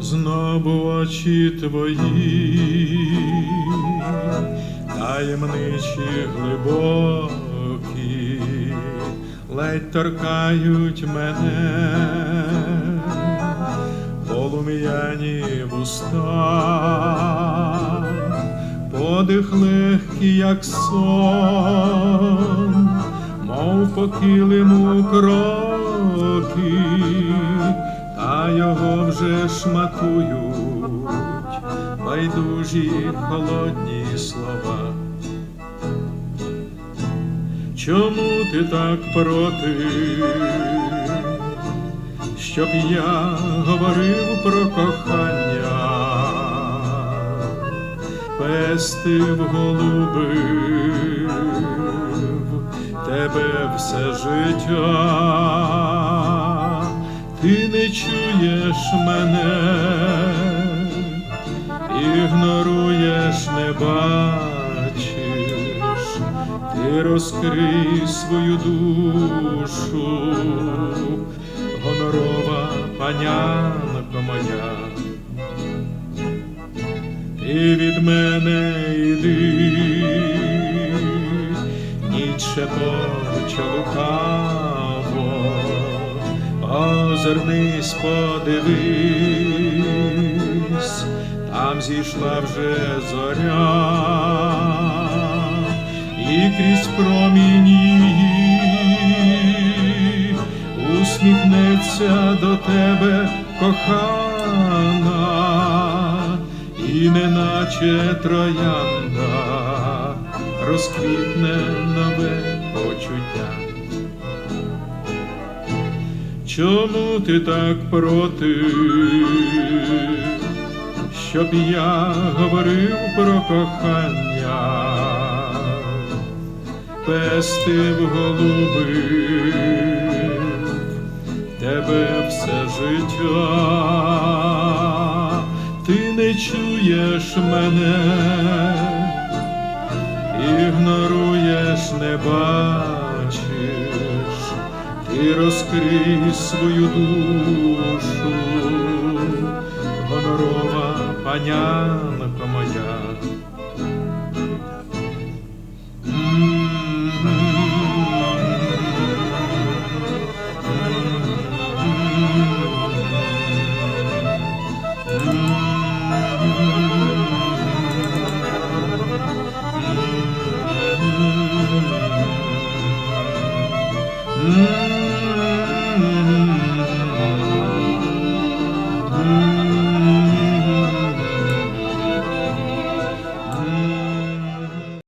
Знову очі твої, таємничі глибокі, ледь торкають мене, полум'яні вуста, подих легкий, як сон, мов по килиму кроки, та його вже шматують. Байдужі холодні слова. Чому ти так проти, щоб я говорив про кохання, пестив голубив тебе все життя, ти не чуєш мене, ігноруєш, не бачиш, ти розкрий свою душу, гонорова панянко моя. Ти від мене йди, ніч шепоче лукаво, озирнись, подивись, там зійшла вже зоря, проміні усміхнеться до тебе кохана, і неначе троянда розквітне нове почуття. Чому ти так проти, щоб я говорив про кохання, пестив голубив тебе все життя, ти не чуєш мене, ігноруєш, не бачиш, ти розкрий свою душу, гонорова панянко моя. Mm-hmm.